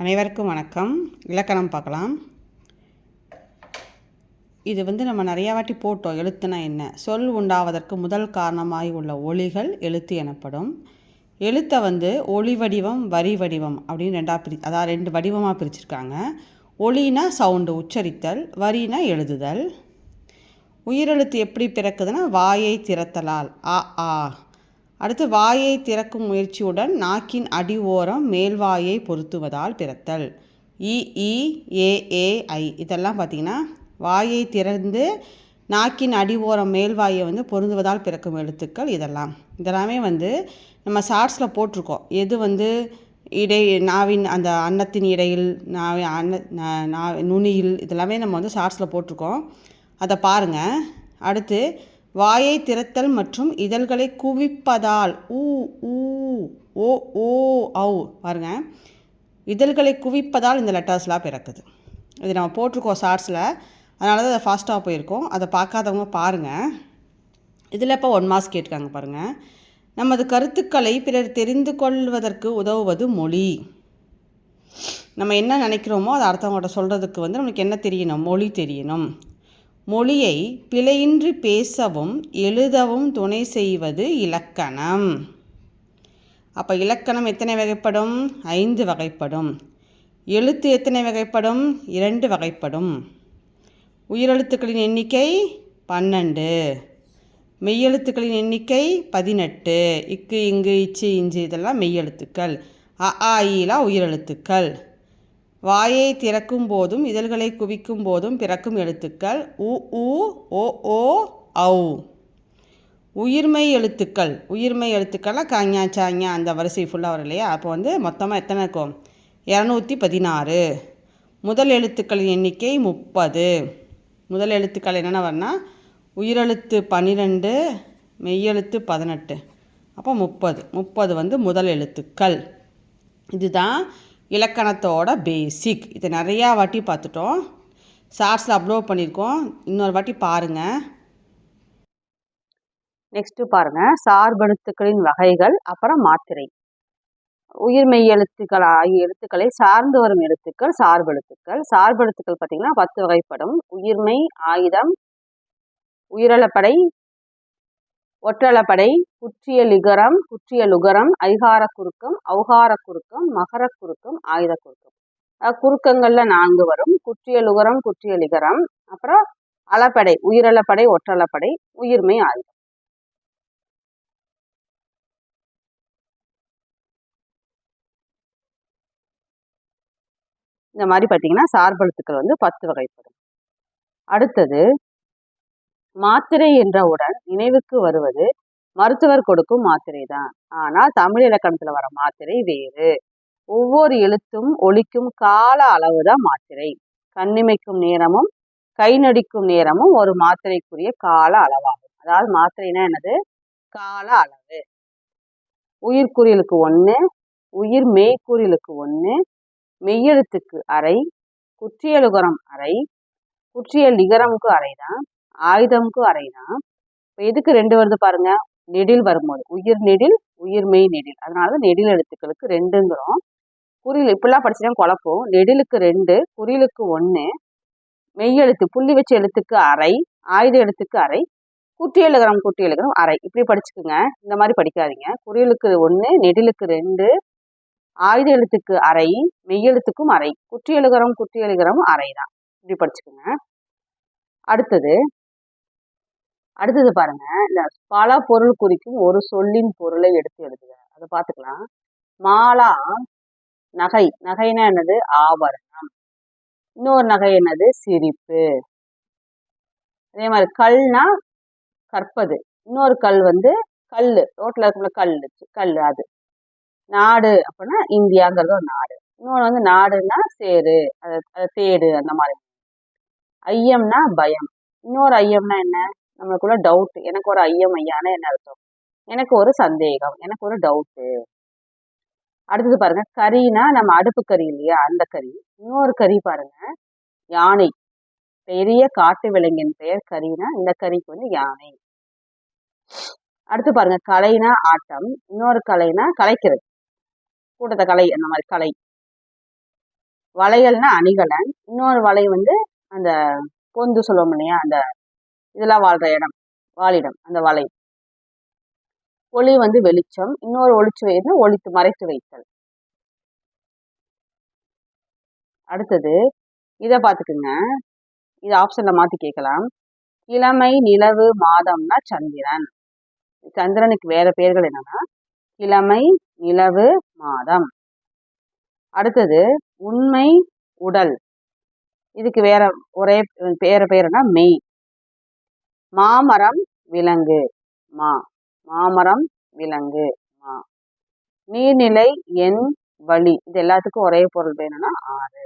அனைவருக்கும் வணக்கம். இலக்கணம் பார்க்கலாம். இது வந்து நம்ம நிறையா வாட்டி போட்டோம். எழுத்துனா என்ன? சொல் உண்டாவதற்கு முதல் காரணமாய் உள்ள ஒளிகள் எழுத்து எனப்படும். எழுத்தை வந்து ஒளி வடிவம் வரி வடிவம் அப்படின்னு ரெண்டாக பிரி அதாவது ரெண்டு வடிவமாக பிரிச்சிருக்காங்க. ஒளினா சவுண்டு உச்சரித்தல் வரினா எழுதுதல். உயிரெழுத்து எப்படி பிறக்குதுன்னா வாயை திறத்தலால் ஆ ஆ. அடுத்து வாயை திறக்கும் முயற்சியுடன் நாக்கின் அடி ஓரம் மேல்வாயை பொருத்துவதால் பிறத்தல். இ இ ஏ ஏ ஐ. இதெல்லாம் பார்த்திங்கன்னா வாயை திறந்து நாக்கின் அடி ஓரம் மேல்வாயை வந்து பொருந்துவதால் பிறக்கும் எழுத்துக்கள் இதெல்லாம். இதெல்லாமே வந்து நம்ம ஷார்ட்ஸில் போட்டிருக்கோம். எது வந்து இடை நாவின் அந்த அன்னத்தின் இடையில் நாவி அன்ன நா நுனியில் இதெல்லாமே நம்ம வந்து ஷார்ட்ஸில் போட்டிருக்கோம். அதை பாருங்கள் அடுத்து வாயை திறத்தல் மற்றும் இதழ்களை குவிப்பதால் ஊ ஊ ஓ ஓ ஔ. பாருங்க. இதழ்களை குவிப்பதால் இந்த லெட்டர்ஸ்லாம் பிறக்குது. இது நம்ம போட்டிருக்கோம் ஷார்ட்ஸில். அதனால தான் அதை ஃபாஸ்ட்டாக போயிருக்கோம். அதை பார்க்காதவங்க பாருங்கள் இதில் இப்போ ஒன் மார்க்ஸ் கேட்காங்க பாருங்கள் நமது கருத்துக்களை பிறர் தெரிந்து கொள்வதற்கு உதவுவது மொழி. நம்ம என்ன நினைக்கிறோமோ அதை அடுத்தவங்கள்ட்ட சொல்கிறதுக்கு வந்து நம்மளுக்கு என்ன தெரியணும்? மொழி தெரியணும். மொழியை பிழையின்றி பேசவும் எழுதவும் துணை செய்வது இலக்கணம். அப்போ இலக்கணம் எத்தனை வகைப்படும்? ஐந்து வகைப்படும். எழுத்து எத்தனை வகைப்படும்? இரண்டு வகைப்படும். உயிரெழுத்துக்களின் எண்ணிக்கை பன்னெண்டு. மெய்யெழுத்துக்களின் எண்ணிக்கை பதினெட்டு. இக்கு இங்கு இச்சு இஞ்சு இதெல்லாம் மெய்யெழுத்துக்கள். அ ஆ ஈலாம் உயிரெழுத்துக்கள். வாயை திறக்கும் போதும் இதழ்களை குவிக்கும் போதும் பிறக்கும் எழுத்துக்கள் உ உ ஓ ஓ ஔ. உயிர்மை எழுத்துக்கள். உயிர்மை எழுத்துக்கள்லாம் காஞா சாஞா அந்த வரிசை ஃபுல்லாக வரும் இல்லையா? அப்போ வந்து மொத்தமாக எத்தனை இருக்கும்? இரநூத்தி பதினாறு. முதல் எழுத்துக்களின் எண்ணிக்கை முப்பது. முதல் எழுத்துக்கள் என்னென்ன வரனா உயிரெழுத்து பன்னிரெண்டு மெய்யெழுத்து பதினெட்டு. அப்போ முப்பது. முப்பது வந்து முதல் எழுத்துக்கள். இதுதான் இலக்கணத்தோட பேசிக் இதை நிறையா வாட்டி பார்த்துட்டோம். ஷார்ட்ஸில் அப்லோட் பண்ணியிருக்கோம். இன்னொரு வாட்டி பாருங்கள் நெக்ஸ்ட்டு பாருங்கள் சார்பெழுத்துக்களின் வகைகள் அப்புறம் மாத்திரை. உயிர்மெய் எழுத்துக்கள் ஆகிய எழுத்துக்களை சார்ந்து வரும் எழுத்துக்கள் சார்பெழுத்துக்கள். சார்பெழுத்துக்கள் பார்த்திங்கன்னா பத்து வகைப்படும். உயிர்மை ஆயுதம் உயிரளப்படை ஒற்றளப்படை குற்றிய லிகரம் குற்றிய லுகரம் ஐகார குறுக்கம் அவுகார குறுக்கம் மகர குறுக்கம் ஆயுத குறுக்கம். குறுக்கங்கள்ல நான்கு வரும். குற்றிய லுகரம் குற்றிய லிகரம். அப்புறம் அளப்படை உயிரளப்படை ஒற்றளப்படை உயிர்மை ஆயுதம். இந்த மாதிரி பார்த்தீங்கன்னா சார்பெழுத்துக்கள் வந்து பத்து வகைப்படும். அடுத்தது மாத்திரை என்றவுடன் நினைவுக்கு வருவது மருத்துவர் கொடுக்கும் மாத்திரை தான் ஆனால் தமிழ் இலக்கணத்தில் வர மாத்திரை வேறு. ஒவ்வொரு எழுத்தும் ஒழிக்கும் கால அளவு தான் மாத்திரை. கண்ணிமைக்கும் நேரமும் கை நடிக்கும் நேரமும் ஒரு மாத்திரைக்குரிய கால அளவாகும். அதாவது மாத்திரைனா என்னது? கால அளவு. உயிர்குறியலுக்கு ஒன்று உயிர் மெய்க்குறியலுக்கு ஒன்று மெய்யெழுத்துக்கு அரை குற்றியலுகரம் அரை குற்றியல் நிகரமுக்கு அரை தான் ஆயுதம்க்கு அரை இப்போ எதுக்கு ரெண்டு வருது பாருங்க நெடில் வரும்போது. உயிர் நெடில் உயிர் மெய் நெடில். அதனால தான் நெடில் எழுத்துக்களுக்கு ரெண்டுங்கிறோம். குறியில் இப்படிலாம் படிச்சுட்டா குழப்பம். நெடிலுக்கு ரெண்டு குறிலுக்கு ஒன்று மெய்யெழுத்து புள்ளி வச்ச எழுத்துக்கு அரை ஆயுத எழுத்துக்கு அரை குட்டி எழுகரம் குட்டி எழுகரம் அரை இப்படி படிச்சுக்குங்க. இந்த மாதிரி படிக்காதீங்க. குறியலுக்கு ஒன்று நெடிலுக்கு ரெண்டு ஆயுத எழுத்துக்கு அரை மெய்யெழுத்துக்கும் அரை குட்டி எழுகிறோம் குட்டி எழுகிறோம் அரை தான் இப்படி படிச்சுக்கோங்க. அடுத்தது அடுத்தது பாருங்க இந்த பல பொருள் குறிக்கும் ஒரு சொல்லின் பொருளை எடுத்து எழுதுக அதை பார்த்துக்கலாம். மாலா நகை. நகைனா என்னது? ஆபரணம். இன்னொரு நகை என்னது? சிரிப்பு. அதே மாதிரி கல்னா கற்பது. இன்னொரு கல் வந்து கல் ரோட்ல இருக்கும்போது கல் கல் அது. நாடு அப்படின்னா இந்தியாங்கிறது ஒரு நாடு. இன்னொன்று வந்து நாடுன்னா சேரு அதை தேடு அந்த மாதிரி. ஐயம்னா பயம். இன்னொரு ஐயம்னா என்ன? நம்மளுக்குள்ள டவுட் எனக்கு ஒரு ஐயம் ஐயானா என்ன அர்த்தம்? எனக்கு ஒரு சந்தேகம் எனக்கு ஒரு டவுட்டு அடுத்தது பாருங்க கறினா நம்ம அடுப்பு கறி இல்லையா? அந்த கறி. இன்னொரு கறி பாருங்க யானை. பெரிய காட்டு விலங்கின் பெயர் கறினா இந்த கறிக்கு வந்து யானை. அடுத்து பாருங்க கலைனா ஆட்டம். இன்னொரு கலைனா கலைக்கிறது கூட்டத்தை கலை அந்த மாதிரி கலை. வளையல்னா அணிகலன். இன்னொரு வலை வந்து அந்த பொந்து சொல்லுவோம் இல்லையா? அந்த இதெல்லாம் வாழ்கிற இடம் வாழிடம் அந்த வலை. ஒளி வந்து வெளிச்சம் இன்னொரு ஒளிச்சு வைனா ஒளித்து மறைத்து வைத்தல். அடுத்தது இதை பார்த்துக்குங்க. இது ஆப்ஷனில் மாற்றி கேட்கலாம். கிழமை நிலவு மாதம்னா சந்திரன். சந்திரனுக்கு வேற பெயர்கள் என்னன்னா கிழமை நிலவு மாதம். அடுத்தது உண்மை உடல். இதுக்கு வேற ஒரே பேர பேருனா மெய். மாமரம் விலங்கு. மா. மாமரம் விலங்கு. மா. நீர்நிலை எண் வழி. இது எல்லாத்துக்கும் ஒரே பொருள் வேணும்னா ஆறு.